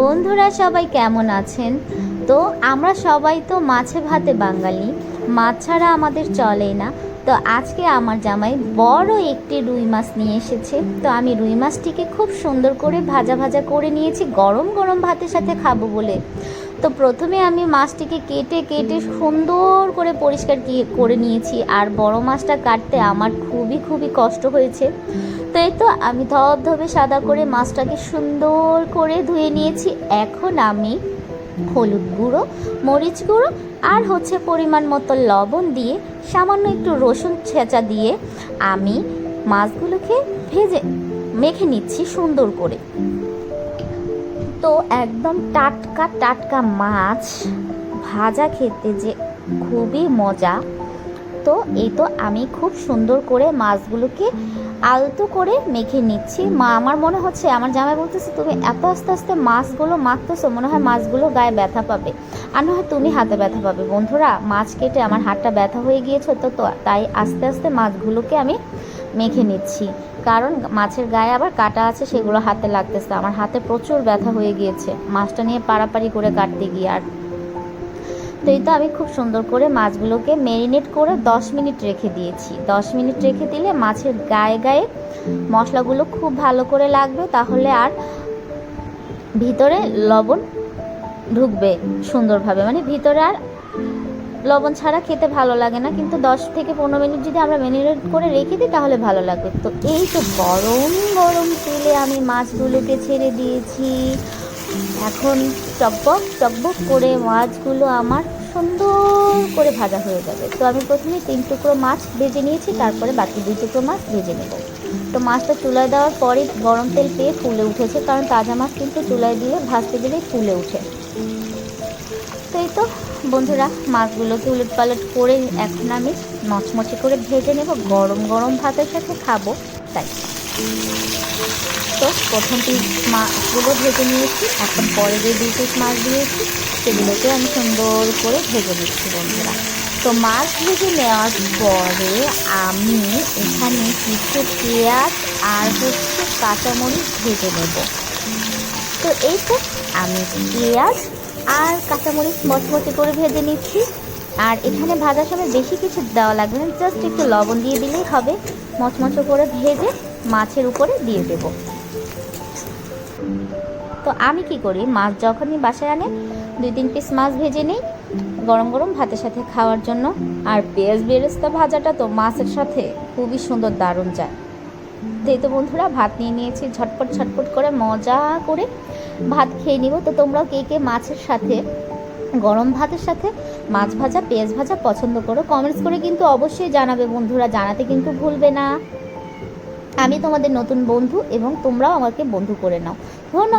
বন্ধুরা সবাই কেমন আছেন? তো আমরা সবাই তো মাছে ভাতে বাঙালি। মাছ ছাড়া আমাদের চলে না। তো আজকে আমার জামাই বড় একটি রুই মাছ নিয়ে এসেছে। তো আমি রুই মাছটিকে খুব সুন্দর করে ভাজা ভাজা করে নিয়েছি। গরম গরম ভাতের সাথে খাব বলে। তো প্রথমে আমি মাছটিকে কেটে কেটে সুন্দর করে পরিষ্কার করে নিয়েছি। আর বড় মাছটা কাটতে আমার খুবই খুবই কষ্ট হয়েছে। তো এই তো আমি ধবধবে সাদা করে মাছটাকে সুন্দর করে ধুয়ে নিয়েছি। এখন আমি হলুদ গুঁড়ো, মরিচ গুঁড়ো আর হচ্ছে পরিমাণ মতো লবণ দিয়ে সামান্য একটু রসুন ছেঁচা দিয়ে আমি মাছগুলোকে ভেজে, মেখে নিচ্ছি সুন্দর করে। তো একদম টাটকা টাটকা মাছ ভাজা খেতে যে খুবই মজা। তো এই তো আমি খুব সুন্দর করে মাছগুলোকে আলতো করে মেখে নিচ্ছি। মা, আমার মনে হচ্ছে, আমার জামাই বলতেছে, তুমি এত আস্তে আস্তে মাছগুলো মাখতেছো, মনে হয় মাছগুলো গায়ে ব্যথা পাবে। আর না হয় তুমি হাতে ব্যথা পাবে। বন্ধুরা, মাছ কেটে আমার হাতটা ব্যথা হয়ে গিয়েছে তো তো, তাই আস্তে আস্তে মাছগুলোকে আমি মেখে নিচ্ছি। কারণ মাছের গায়ে আবার কাটা আছে, সেগুলো হাতে লাগতেছে। আমার হাতে প্রচুর ব্যথা হয়ে গিয়েছে। মাছটা নিয়ে পাড়াপাড়ি করে কাটতে গিয়ে আর। তো এই তো আমি খুব সুন্দর করে মাছগুলোকে ম্যারিনেট করে 10 মিনিট রেখে দিয়েছি। 10 মিনিট রেখে দিলে মাছের গায়ে গায়ে মশলাগুলো খুব ভালো করে লাগবে, তাহলে আর ভিতরে লবণ ঢুকবে সুন্দরভাবে। মানে ভিতরে আর লবণ ছাড়া খেতে ভালো লাগে না, কিন্তু 10 থেকে পনেরো মিনিট যদি আমরা ম্যারিনেট করে রেখে দিই তাহলে ভালো লাগবে। তো এই তো গরম গরম তেলে আমি মাছগুলোকে ছেড়ে দিয়েছি। এখন টকবক টকবক করে মাছগুলো আমার সুন্দর করে ভাজা হয়ে যাবে। তো আমি প্রথমে তিন টুকরো মাছ ভেজে নিয়েছি, তারপরে বাকি দুই টুকরো মাছ ভেজে নেব। তো মাছটা চুলায় দেওয়ার পরে গরম তেল পেয়ে ফুলে উঠেছে, কারণ তাজা মাছ কিন্তু চুলায় দিলে ভাজতে দিলেই ফুলে উঠে তো এই তো। বন্ধুরা মাছগুলোকে উলট পালট করে এখন আমি মচমচে করে ভেজে নেব। গরম গরম ভাতের সাথে খাব, তাই। তো প্রথম পিস মাছগুলো ভেজে নিয়েছি, এখন পরে যে দুই পিস মাছ দিয়েছি, সেগুলোকে আমি সুন্দর করে ভেজে নিচ্ছি, বন্ধুরা। তো মাছ ভেজে নেওয়ার পরে আমি এখানে কিছু পেঁয়াজ আর হচ্ছে কাঁচামরিচ ভেজে নেব। তো এই তো আমি পেঁয়াজ আর কাঁচামরিচ মচমচে করে ভেজে নিচ্ছি। আর এখানে ভাজার সময় বেশি কিছু দেওয়া লাগবে না, জাস্ট একটু লবণ দিয়ে দিলেই হবে। মচমচে করে ভেজে মাছের উপরে দিয়ে দেব। তো আমি কি করি, মাছ যখনই বাসায় আনে, দুই তিন পিস মাছ ভেজে নিই, গরম গরম ভাতের সাথে খাওয়ার জন্য। আর পেঁয়াজ বেরেস্তা ভাজাটা তো মাছের সাথে খুবই সুন্দর দারুণ যায়। তো এই তো বন্ধুরা, ভাত নিয়ে নিয়েছি। ঝটপট ঝটপট করে মজা করে ভাত খেয়ে নিব। তো তোমরাও কে কে মাছের সাথে, গরম ভাতের সাথে মাছ ভাজা, পেঁয়াজ ভাজা পছন্দ করো কমেন্টস করে কিন্তু অবশ্যই জানাবে বন্ধুরা। জানাতে কিন্তু ভুলবে না। আমি তোমাদের নতুন বন্ধু এবং তোমরাও আমাকে বন্ধু করে নাও। ধন্যবাদ।